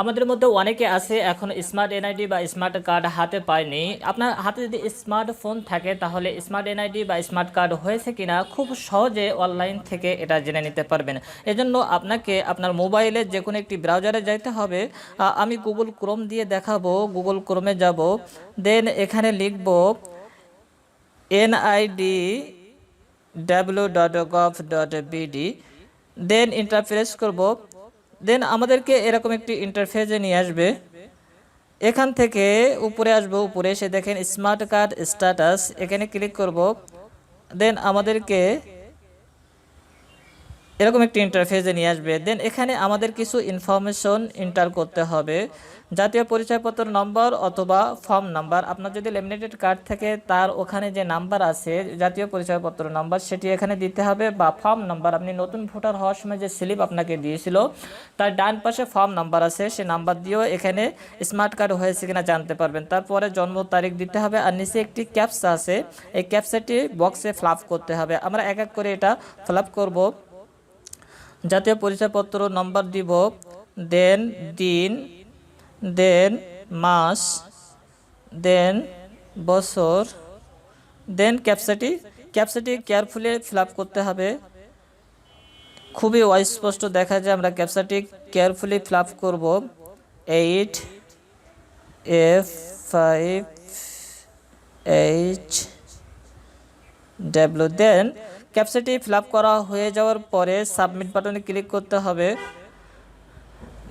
আমাদের মধ্যে অনেকে আছে, এখন স্মার্ট এনআইডি বা স্মার্ট কার্ড হাতে পায়নি। আপনার হাতে যদি স্মার্টফোন থাকে, তাহলে স্মার্ট এনআইডি বা স্মার্ট কার্ড হয়েছে কিনা, খুব সহজে অনলাইন থেকে এটা জেনে নিতে পারবেন। এজন্য আপনাকে আপনার মোবাইলে যে কোনো একটি ব্রাউজারে যাইতে হবে। আমি গুগল ক্রোম দিয়ে দেখাবো গুগল ক্রোমে যাব দেন এখানে লিখব NID W dot gov dot BD then interface করব। দেন আমাদেরকে এরকম একটি ইন্টারফেসে নিয়ে আসবে। এখান থেকে উপরে আসব, উপরে এসে দেখেন স্মার্ট কার্ড স্ট্যাটাস এখানে ক্লিক করব। দেন আমাদেরকে এরকম একটি ইন্টারফেসে নিয়ে আসবে। দেন এখানে আমাদের কিছু ইনফরমেশন এন্টার করতে হবে। জাতীয় পরিচয়পত্র নম্বর অথবা ফর্ম নাম্বার আপনার যদি লেমিনেটেড কার্ড থাকে, তার ওখানে যে নাম্বার আছে, জাতীয় পরিচয়পত্র নাম্বার সেটি এখানে দিতে হবে বা ফর্ম নাম্বার আপনি নতুন ভোটার হওয়ার সময় যে স্লিপ আপনাকে দিয়েছিল, তার ডান পাশে ফর্ম নাম্বার আছে। সে নাম্বার দিয়েও এখানে স্মার্ট কার্ড হয়েছে কিনা জানতে পারবেন। তারপরে জন্ম তারিখ দিতে হবে আর নিচে একটি ক্যাপসা আছে। এই ক্যাপসাটি বক্সে ফ্লাপ করতে হবে। আমরা এক এক করে এটা ফ্লাপ করব। জাতীয় পরিচয়পত্র নম্বর দিব, দেন দিন, দেন মাস, দেন বছর, দেন ক্যাপসাটি ক্যাপসাটি কেয়ারফুলি ফিল করতে হবে। খুবই অস্পষ্ট দেখা যায়, আমরা ক্যাপসাটি কেয়ারফুলি ফিল আপ করব। Eight F five H W then ক্যাপসাটি fill করা হয়ে যাওয়ার পরে সাবমিট বাটনে ক্লিক করতে হবে।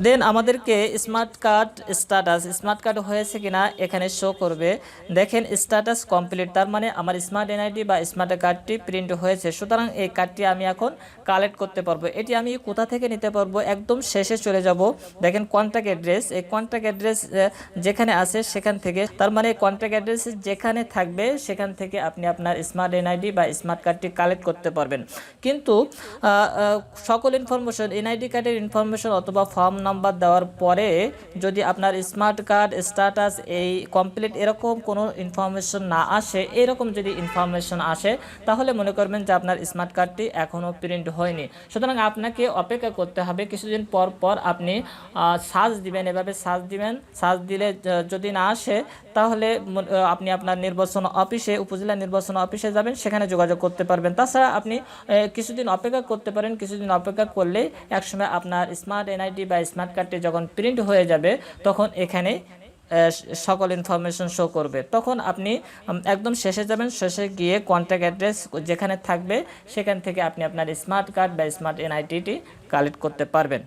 দেন আমাদেরকে smart card status smart card হয়েছে কিনা এখানে শো করবে। দেখেন স্ট্যাটাস কমপ্লিট তার মানে আমার স্মার্ট এনআইডি বা স্মার্ট কার্ডটি প্রিন্ট হয়েছে। সুতরাং এই কার্ডটি আমি এখন কালেক্ট করতে পারব। এটি আমি কোথা থেকে নিতে পারব? একদম শেষে চলে যাব। দেখেন কন্ট্যাক্ট অ্যাড্রেস এই কন্ট্যাক্ট অ্যাড্রেস যেখানে আছে সেখান থেকে, তার মানে কন্ট্যাক্ট অ্যাড্রেস যেখানে থাকবে, সেখান থেকে আপনি আপনার স্মার্ট এনআইডি বা স্মার্ট কার্ডটি কালেক্ট করতে পারবেন। কিন্তু সকল ইনফরমেশন এনআইডি কার্ডের ইনফরমেশন অথবা ফর্ম নাম্বার দেওয়ার পরে যদি আপনার স্মার্ট কার্ড স্ট্যাটাস এই কমপ্লিট এরকম কোনো ইনফরমেশন না আসে, এরকম যদি ইনফরমেশন আসে, তাহলে মনে করবেন যে আপনার স্মার্ট কার্ডটি এখনও প্রিন্ট হয়নি। সুতরাং আপনাকে অপেক্ষা করতে হবে, কিছুদিন পর পর আপনি সার্চ দিবেন, এভাবে সার্চ দিবেন সার্চ দিলে যদি না আসে, তাহলে আপনি আপনার নির্বাচন অফিসে, উপজেলা নির্বাচন অফিসে যাবেন, সেখানে যোগাযোগ করতে পারবেন। তাছাড়া আপনি কিছুদিন অপেক্ষা করতে পারেন, কিছুদিন অপেক্ষা করলে একসময় আপনার স্মার্ট এনআইডি বা স্মার্ট কার্ডটি যখন প্রিন্ট হয়ে যাবে, তখন এখানে সকল ইনফরমেশন শো করবে। তখন আপনি একদম শেষে যাবেন, শেষে গিয়ে কন্ট্যাক্ট অ্যাড্রেস যেখানে থাকবে, সেখান থেকে আপনি আপনার স্মার্ট কার্ড বা স্মার্ট এনআইটিটি কালেক্ট করতে পারবেন।